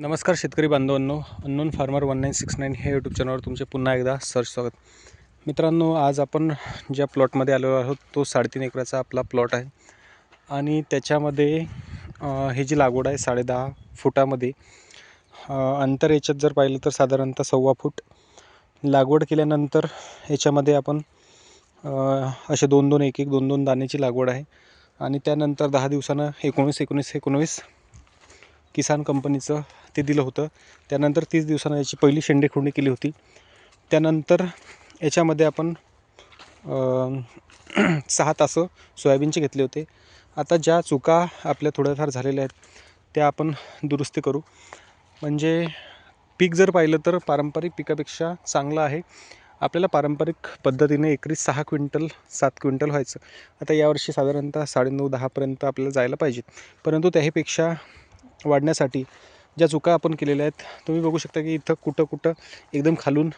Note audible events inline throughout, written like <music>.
नमस्कार शेतकरी बांधवांनो unknown farmer one nine six nine हे यूट्यूब चॅनलवर तुमचे पुन्हा एकदा सर्च स्वागत. मित्रांनो आज आपण ज्या प्लॉटमध्ये आलेलो आहोत तो साडेतीन एकराचा आपला प्लॉट आहे. आणि त्याच्यामध्ये हे ही जी लागवड आहे साडेदहा फुटामध्ये अंतर याच्यात जर पाहिलं तर साधारणतः सव्वा फूट. लागवड केल्यानंतर याच्यामध्ये आपण असे दोन दोन एक एक दोन दोन दाण्याची लागवड आहे. आणि त्यानंतर दहा दिवसानं एकोणीस एकोणीस एकोणवीस किसान कंपनीचं ते दिलं होतं. त्यानंतर तीस दिवसानं याची पहिली शेंडेखोंडी केली होती. त्यानंतर याच्यामध्ये आपण <clears throat> सहा तासं सोयाबीनचे घेतले होते. आता ज्या चुका आपल्या थोड्याफार झालेल्या आहेत त्या आपण दुरुस्ती करू. म्हणजे पीक जर पाहिलं तर पारंपरिक पिकापेक्षा चांगलं आहे. आपल्याला पारंपरिक पद्धतीने एकरी सहा क्विंटल सात क्विंटल व्हायचं. आता यावर्षी साधारणतः साडेनऊ दहापर्यंत आपल्याला जायला पाहिजे. परंतु त्याहीपेक्षा वाढण्यासाठी ज्या चुका आपण केलेल्या आहेत तुम्ही बघू शकता की इथं कुठं कुठं एकदम खालून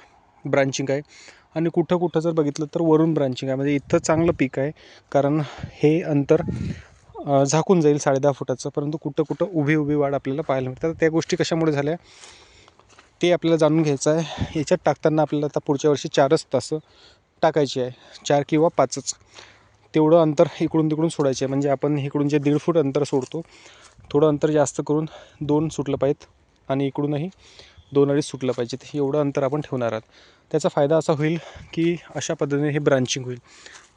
ब्रांचिंग आहे. आणि कुठं कुठं जर बघितलं तर वरून ब्रांचिंग आहे. म्हणजे इथं चांगलं पीक आहे कारण हे अंतर झाकून जाईल साडेदहा फुटाचं परंतु कुठं कुठं उभी उभी वाढ आपल्याला पाहायला मिळतात तर त्या गोष्टी कशामुळे झाल्या ते आपल्याला जाणून घ्यायचं आहे. याच्यात टाकताना आपल्याला आता पुढच्या वर्षी चारच तास टाकायची आहे. चार किंवा पाचच. तेवढं अंतर इकडून तिकडून सोडायचे आहे. म्हणजे आपण इकडून जे दीड फूट अंतर सोडतो थोडं अंतर जास्त करून दोन सुटलं पाहिजेत आणि इकडूनही दोन अडीच सुटलं पाहिजेत. एवढं अंतर आपण ठेवणार आहात. त्याचा फायदा असा होईल की अशा पद्धतीने हे ब्रांचिंग होईल.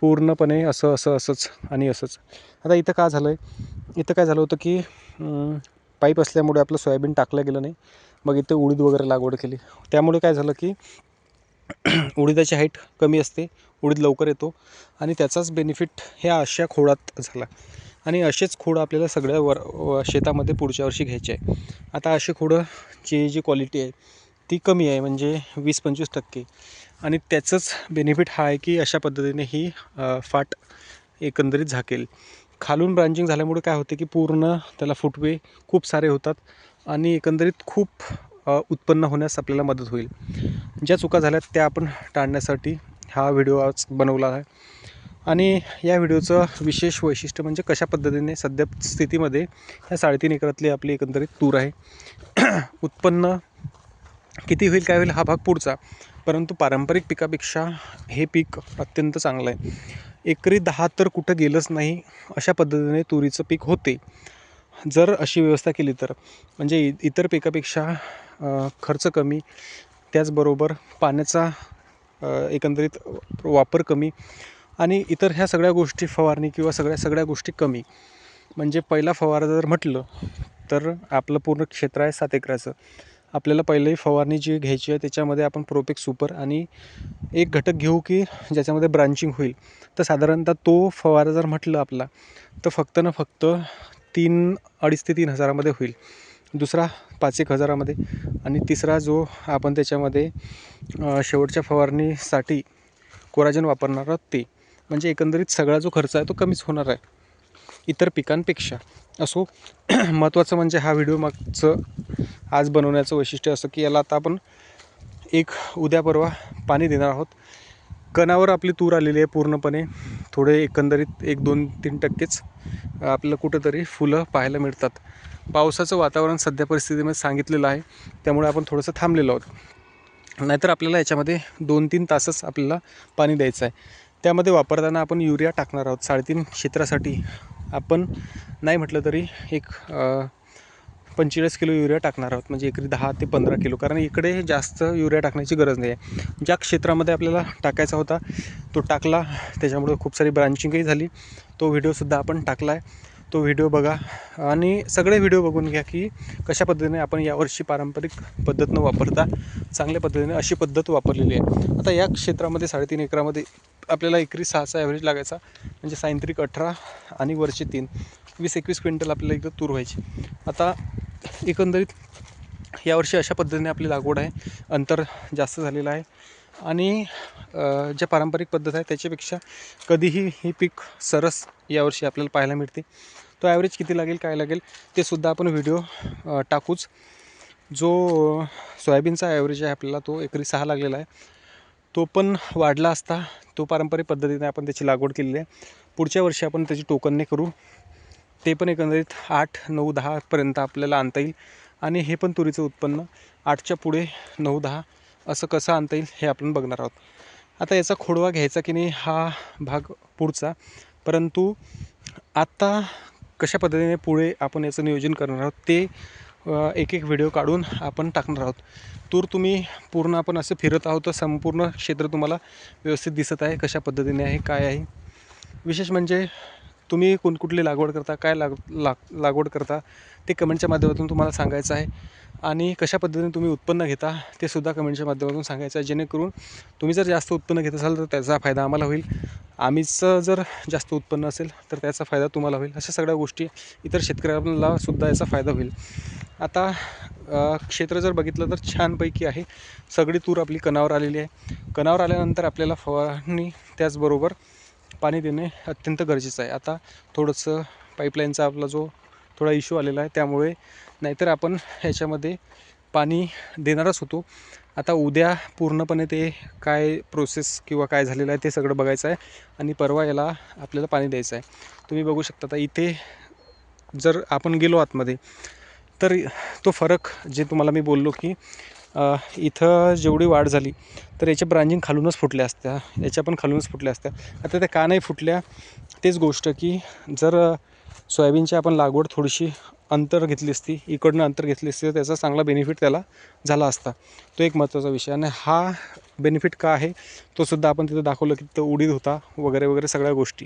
पूर्णपणे असं असं असंच आणि असंच. आता इथं का झालं आहे इथं काय झालं होतं की पाईप असल्यामुळे आपलं सोयाबीन टाकलं गेलं नाही. मग इथं उडीद वगैरे लागवड केली. त्यामुळे काय झालं की <clears throat> उडीदाची हाईट कमी असते. उडीद लवकर येतो आणि त्याचाच बेनिफिट ह्या अशा खोडात झाला. आणि असेच खोडं आपल्याला सगळ्या वर शेतामध्ये पुढच्या वर्षी घ्यायचे आहे. आता अशी खोडंची जी क्वालिटी आहे ती कमी आहे म्हणजे वीस पंचवीस टक्के. आणि त्याचंच बेनिफिट हा आहे की अशा पद्धतीने ही फाट एकंदरीत झाकेल. खालून ब्रांचिंग झाल्यामुळे काय होते की पूर्ण त्याला फुटवे खूप सारे होतात आणि एकंदरीत खूप उत्पन्न होण्यास आपल्याला मदत होईल. ज्या चुका झाल्यात त्या आपण टाळण्यासाठी हा व्हिडिओ आज बनवला आहे. आणि या व्हिडिओचं विशेष वैशिष्ट्य म्हणजे कशा पद्धतीने सध्या स्थितीमध्ये ह्या साडेतीन एकरातली आपली एकंदरीत तूर आहे. <clears throat> उत्पन्न किती होईल काय होईल हा भाग पुढचा. परंतु पारंपरिक पिकापेक्षा हे पीक अत्यंत चांगलं आहे. एकरी दहा तर कुठं गेलंच नाही अशा पद्धतीने तुरीचं पीक होते. जर अशी व्यवस्था केली तर म्हणजे इ इतर पिकापेक्षा खर्च कमी त्याचबरोबर पाण्याचा एकंदरीत वापर कमी आणि इतर ह्या सगळ्या गोष्टी फवारणी किंवा सगळ्या सगळ्या गोष्टी कमी. म्हणजे पहिला फवारा जर म्हटलं तर आपलं पूर्ण क्षेत्र आहे सात एकराचं. आपल्याला पहिलंही फवारणी जी घ्यायची आहे त्याच्यामध्ये आपण प्रोपेक सुपर आणि एक घटक घेऊ की ज्याच्यामध्ये ब्रांचिंग होईल. तर साधारणतः तो फवारा जर म्हटलं आपला तर फक्त ना फक्त तीन अडीच ते तीन हजारामध्ये होईल. दुसरा पाच एक हजारामध्ये. आणि तिसरा जो आपण त्याच्यामध्ये शेवटच्या फवारणीसाठी कोराजन वापरणार आहोत ते. म्हणजे एकंदरीत सगळा जो खर्च आहे तो कमीच होणार आहे. इतर पिकांपेक्षा. असो <clears throat> महत्त्वाचं म्हणजे हा व्हिडिओ मागचं आज बनवण्याचं वैशिष्ट्य असं की याला आता आपण एक उद्या परवा पाणी देणार आहोत. कणावर आपली तूर आलेली आहे पूर्णपणे. थोडे एकंदरीत एक दोन तीन टक्केच आपल्याला कुठंतरी फुलं पाहायला मिळतात. पावसाचं वातावरण सध्या परिस्थितीमध्ये सांगितलेलं आहे. त्यामुळे आपण थोडंसं थांबलेलो आहोत. नाहीतर आपल्याला याच्यामध्ये दोन तीन तासच आपल्याला पाणी द्यायचं आहे. त्यामध्ये वापरताना आपण युरिया टाकणार आहोत. साडेतीन क्षेत्रासाठी आपण नाही म्हटलं तरी एक पंचेचाळीस किलो युरिया टाकणार आहोत. म्हणजे एकरी दहा ते पंधरा किलो. कारण इकडे जास्त युरिया टाकण्याची गरज नाही आहे ज्या क्षेत्रामध्ये आपल्याला टाकायचा होता तो टाकला. त्याच्यामुळे खूप सारी ब्रांचिंगही झाली. तो व्हिडिओसुद्धा आपण टाकला आहे तो व्हिडिओ बघा. आणि सगळे व्हिडिओ बघून घ्या की कशा पद्धतीने आपण यावर्षी पारंपरिक पद्धत न वापरता चांगल्या पद्धतीने अशी पद्धत वापरलेली आहे. आता या क्षेत्रामध्ये साडेतीन एकरामध्ये आपल्याला एकरी सहाचा ॲव्हरेज लागायचा म्हणजे सायंत्रिक अठरा आणि वरचे तीन. वीस एकवीस क्विंटल आपल्याला एकदा तूर व्हायची. आता एकंदरीत यावर्षी अशा पद्धतीने आपली लागवड आहे. अंतर जास्त झालेलं आहे. आणि ज्या पारंपरिक पद्धत आहे त्याच्यापेक्षा कधीही ही पीक सरस यावर्षी आपल्याला पाहायला मिळते. तो ॲव्हरेज किती लागेल काय लागेल ते सुद्धा आपण व्हिडिओ टाकूच. जो सोयाबीनचा ॲव्हरेज आहे आपल्याला तो एकरी सहा लागलेला आहे. तो पण वाढला असता तो पारंपरिक पद्धतीने आपण त्याची लागवड केलेली आहे. पुढच्या वर्षी आपण त्याची टोकनने करू. ते पण एकंदरीत आठ नऊ दहापर्यंत आपल्याला आणता येईल. आणि हे पण तुरीचं उत्पन्न आठच्या पुढे नऊ दहा असं कसं आणता येईल हे आपण बघणार आहोत. आता याचा खोडवा घ्यायचा की नाही हा भाग पुढचा. परंतु आत्ता कशा पद्धतीने पुढे आपण याचं नियोजन करणार आहोत ते एक एक व्हिडिओ काढून आपण टाकणार आहोत. तूर तुम्ही पूर्ण आपण असं फिरत आहोत तर संपूर्ण क्षेत्र तुम्हाला व्यवस्थित दिसत आहे कशा पद्धतीने आहे काय आहे. विशेष म्हणजे तुम्ही कोण कुठली लागवड करता काय लाग लाग लागवड करता ते कमेंटच्या माध्यमातून तुम्हाला सांगायचं आहे. आणि कशा पद्धतीने तुम्ही उत्पन्न घेता ते सुद्धा कमेंटच्या माध्यमातून सांगायचं आहे. जेणेकरून तुम्ही जर जास्त उत्पन्न घेत असाल तर त्याचा फायदा आम्हाला होईल. आम्हीच जर जास्त उत्पन्न असेल तर त्याचा फायदा तुम्हाला होईल. अशा सगळ्या गोष्टी इतर शेतकऱ्यांना सुद्धा याचा फायदा होईल. आता क्षेत्र जर बघितलं तर छानपैकी आहे. सगळी तूर आपली कणावर आलेली आहे. कणावर आल्यानंतर आपल्याला फवारणी त्याचबरोबर पाणी देणे अत्यंत गरजेचं आहे. आता थोडंसं पाईपलाईनचा आपला जो थोडा इश्यू आलेला आहे त्यामुळे नाहीतर आपण ह्याच्यामध्ये पाणी देणारच होतो. आता उद्या पूर्णपणे ते काय प्रोसेस किंवा काय झालेलं आहे ते सगळं बघायचं आहे आणि परवा याला आपल्याला पाणी द्यायचं आहे. तुम्ही बघू शकता आता इथे जर आपण गेलो आतमध्ये तर तो फरक जे तुम्हाला मी बोललो की इथं जेवढी वाढ झाली तर याच्या ब्रांचिंग खालूनच फुटल्या असत्या. याच्या पण खालूनच फुटल्या असत्या. आता त्या का नाही फुटल्या तेच गोष्ट की जर सोयाबीनची आपण लागवड थोडीशी अंतर घेतली असती इकडनं अंतर घेतली असती तर त्याचा चांगला बेनिफिट त्याला झाला असता. तो एक महत्त्वाचा विषय. आणि हा बेनिफिट का आहे? तो सुद्धा आपण तिथं दाखवलं की तो उडीद होता वगैरे वगैरे सगळ्या गोष्टी.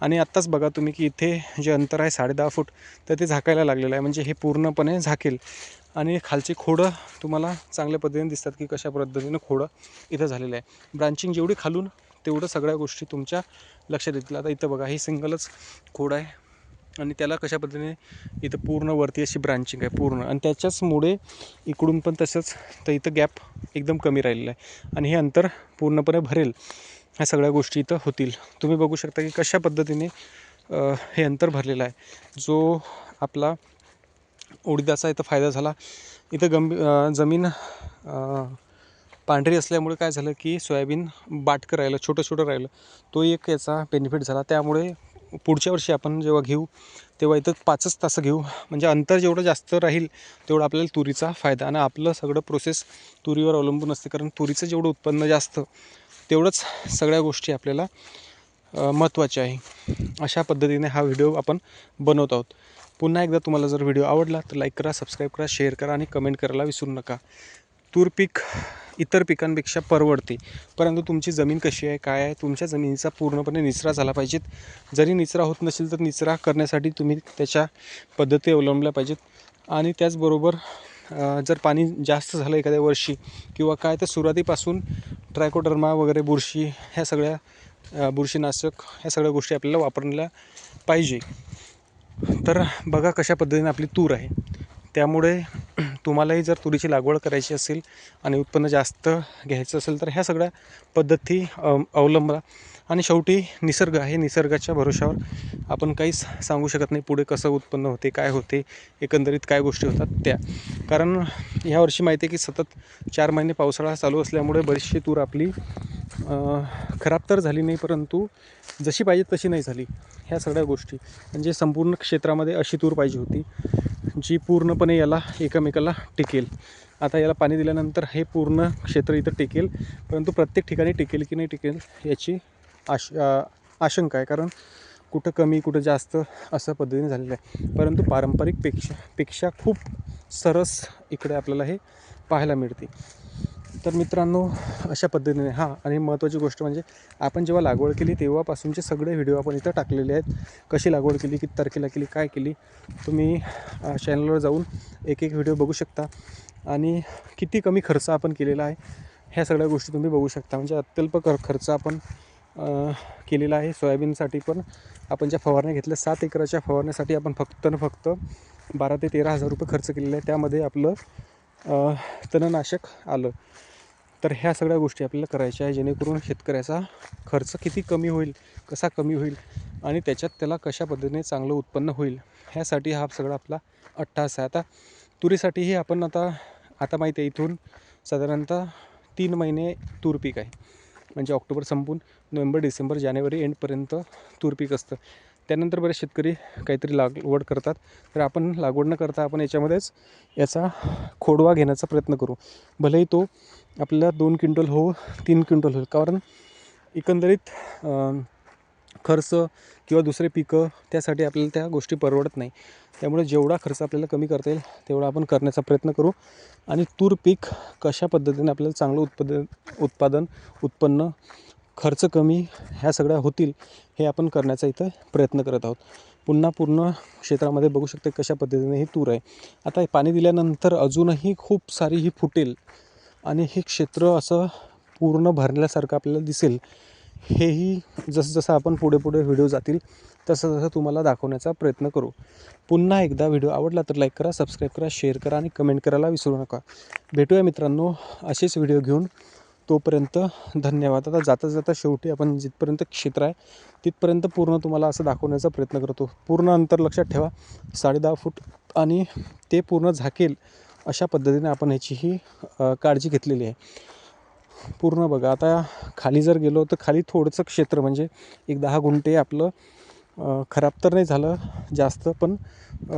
आणि आत्ताच बघा तुम्ही की इथे जे अंतर आहे साडे दहा फूट तर ते झाकायला लागलेलं आहे. म्हणजे हे पूर्णपणे झाकेल. आणि खालची खोडं तुम्हाला चांगल्या पद्धतीने दिसतात की कशा पद्धतीनं खोडं इथं झालेलं आहे. ब्रांचिंग जेवढी खालून तेवढं सगळ्या गोष्टी तुमच्या लक्षात येतील. आता इथं बघा ही सिंगलच खोड आहे. आणि त्याला कशा पद्धतीने इथं पूर्ण वरती अशी ब्रांचिंग आहे पूर्ण. आणि त्याच्याचमुळे इकडून पण तसंच तर इथं गॅप एकदम कमी राहिलेला आहे. आणि हे अंतर पूर्णपणे भरेल ह्या सगळ्या गोष्टी इथं होतील. तुम्ही बघू शकता की कशा पद्धतीने हे अंतर भरलेलं आहे. जो आपला उडदाचा इथं फायदा झाला इथं गंभी जमीन पांढरी असल्यामुळे काय झालं की सोयाबीन बाटकं राहिलं छोटं छोटं राहिलं. तो एक याचा बेनिफिट झाला. त्यामुळे पुढच्या वर्षी आपण जेव्हा घेऊ तेव्हा इथं पाचच तासं घेऊ. म्हणजे अंतर जेवढं जास्त राहील तेवढं आपल्याला तुरीचा फायदा आणि आपलं सगळं प्रोसेस तुरीवर अवलंबून असते. कारण तुरीचं जेवढं उत्पन्न जास्त तेवढंच सगळ्या गोष्टी आपल्याला महत्त्वाचे महत्त्वाच्या आहे. अशा पद्धतीने हा व्हिडिओ आपण बनवत आहोत. पुन्हा एकदा तुम्हाला जर व्हिडिओ आवडला तर लाईक करा सबस्क्राईब करा शेअर करा आणि कमेंट करायला विसरू नका. तूर पीक इतर पिकांपेक्षा परवडते. परंतु तुमची जमीन कशी आहे काय आहे? तुमच्या जमिनीचा पूर्णपणे निचरा झाला पाहिजेत. जरी निचरा होत नसेल तर निचरा करण्यासाठी तुम्ही त्याच्या पद्धती अवलंबल्या पाहिजेत. आणि त्याचबरोबर जर पाणी जास्त झालं एखाद्या वर्षी किंवा काय तर सुरुवातीपासून ट्रायकोडर्मा वगैरे बुरशी ह्या सगळ्या बुरशीनाशक ह्या सगळ्या गोष्टी आपल्याला वापरल्या पाहिजे. तर बघा कशा पद्धतीने आपली तूर आहे. त्यामुळे <clears throat> तुम्हालाही जर तुरीची लागवड करायची असेल आणि उत्पन्न जास्त घ्यायचं असेल तर ह्या सगळ्या पद्धती अवलंबा. आणि शेवटी निसर्ग आहे. निसर्गाच्या भरोशावर आपण काहीच सांगू शकत नाही पुढे कसं उत्पन्न होते काय होते एकंदरीत काय गोष्टी होतात त्या. कारण ह्या वर्षी माहिती आहे की सतत चार महिने पावसाळा चालू असल्यामुळे बरीचशी तूर आपली खराब तर झाली नाही परंतु जशी पाहिजे तशी नाही झाली. ह्या सगळ्या गोष्टी. म्हणजे संपूर्ण क्षेत्रामध्ये अशी तूर पाहिजे होती. जी पूर्णपणे याला एकमेकाला टिकेल. आता याला पाणी दिल्यानंतर हे पूर्ण क्षेत्र इथं टिकेल. परंतु प्रत्येक ठिकाणी टिकेल की नाही टिकेल याची आश आशंका आहे. कारण कुठं कमी कुठं जास्त असं पद्धतीने झालेलं आहे. परंतु पारंपरिकपेक्षा पेक्षा खूप सरस इकडे आपल्याला हे पाहायला मिळते. तर मित्रांनो अशा पद्धतीने हां आणि महत्त्वाची गोष्ट म्हणजे आपण जेव्हा लागवड केली तेव्हापासूनचे सगळे व्हिडिओ आपण इथं टाकलेले आहेत. कशी लागवड केली किती तारखेला केली काय केली तुम्ही चॅनलवर जाऊन एक एक व्हिडिओ बघू शकता. आणि किती कमी खर्च आपण केलेला आहे ह्या सगळ्या गोष्टी तुम्ही बघू शकता. म्हणजे अत्यल्प कर खर्च आपण केलेला आहे. सोयाबीनसाठी पण आपण ज्या फवारण्या घेतल्या सात एकराच्या फवारण्यासाठी आपण फक्त न फक्त बारा ते तेरा हजार रुपये खर्च केलेला आहे. त्यामध्ये आपलं तणनाशक आलं. तर ह्या सगळ्या गोष्टी आपल्याला करायच्या आहे जेणेकरून शेतकऱ्याचा खर्च किती कमी होईल कसा कमी होईल आणि त्याच्यात त्याला कशा पद्धतीने चांगलं उत्पन्न होईल ह्यासाठी हा सगळा आपला अट्टास आहे. आता तुरीसाठीही आपण आता आता माहीत आहे इथून साधारणतः तीन महिने तूर पीक आहे. म्हणजे ऑक्टोबर संपून नोव्हेंबर डिसेंबर जानेवारी एंडपर्यंत तूर पीक असतं. त्यानंतर बरेच शेतकरी काहीतरी लागवड करतात. तर आपण लागवड न करता आपण याच्यामध्येच याचा खोडवा घेण्याचा प्रयत्न करू. भलेही तो आपल्याला दोन क्विंटल हो तीन क्विंटल होईल. कारण एकंदरीत खर्च किंवा दुसरे पिकं त्यासाठी आपल्याला त्या गोष्टी परवडत नाही. त्यामुळे जेवढा खर्च आपल्याला कमी करता येईल तेवढा आपण करण्याचा प्रयत्न करू. आणि तूर पीक कशा पद्धतीने आपल्याला चांगलं उत्पादन उत्पादन उत्पन्न खर्च कमी ह्या सगळ्या होतील हे आपण करण्याचा इथं प्रयत्न करत आहोत. पुन्हा पूर्ण क्षेत्रामध्ये बघू शकते कशा पद्धतीने ही तूर आहे. आता पाणी दिल्यानंतर अजूनही खूप सारी ही फुटेल आणि हे क्षेत्र असं पूर्ण भरल्यासारखं आपल्याला दिसेल. हेही जसं जसं आपण पुढे पुढे व्हिडिओ जातील तसं तसं तुम्हाला दाखवण्याचा प्रयत्न करू. पुन्हा एकदा व्हिडिओ आवडला तर लाईक करा सबस्क्राईब करा शेअर करा आणि कमेंट करायला विसरू नका. भेटूया मित्रांनो असेच व्हिडिओ घेऊन. तोपर्यंत धन्यवाद. आता जाता जाता शेवटी आपण जिथपर्यंत क्षेत्र आहे तिथपर्यंत पूर्ण तुम्हाला असं दाखवण्याचा प्रयत्न करतो. पूर्ण अंतर लक्षात ठेवा. साडे दहा फूट आणि ते पूर्ण झाकेल अशा पद्धतीने आपण ह्याची ही काळजी घेतलेली आहे. पूर्ण बघा आता खाली जर गेलो तर खाली थोडंसं क्षेत्र म्हणजे एक दहा गुंठे आपलं खराब तर नाही झालं जास्त पण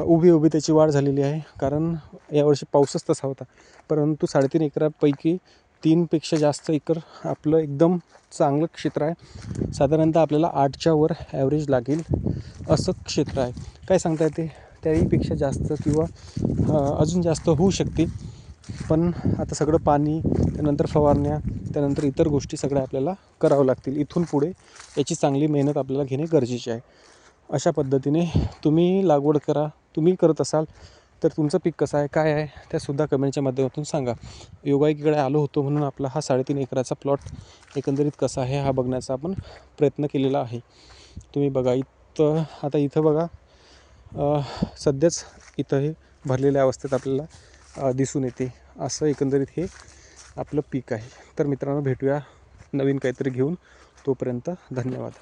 उभी उभी त्याची वाढ झालेली आहे. कारण यावर्षी पाऊसच तसा होता. परंतु साडेतीन एकरापैकी तीनपेक्षा जास्त एकर आपलं एकदम चांगलं क्षेत्र आहे. साधारणतः आपल्याला आठच्या वर ॲव्हरेज लागेल असं क्षेत्र आहे. काय सांगता येते? त्याहीपेक्षा जास्त किंवा अजून जास्त होऊ शकते. पण आता सगळं पाणी त्यानंतर फवारण्या त्यानंतर इतर गोष्टी सगळ्या आपल्याला करावं लागतील. इथून पुढे याची चांगली मेहनत आपल्याला घेणे गरजेचे आहे. अशा पद्धतीने तुम्ही लागवड करा. तुम्ही करत असाल तर तुमचं पीक कसं आहे काय आहे त्यासुद्धा कमेंटच्या माध्यमातून सांगा. योगाईकडे आलो होतो म्हणून आपला हा साडेतीन एकराचा प्लॉट एकंदरीत कसा आहे हा बघण्याचा आपण प्रयत्न केलेला आहे. तुम्ही बघा इथं आता इथं बघा सध्याच इथं हे भरलेल्या अवस्थेत आपल्याला दिसून येते. असं एकंदरीत हे आपलं पीक आहे. तर मित्रांनो भेटूया नवीन काहीतरी घेऊन. तोपर्यंत धन्यवाद.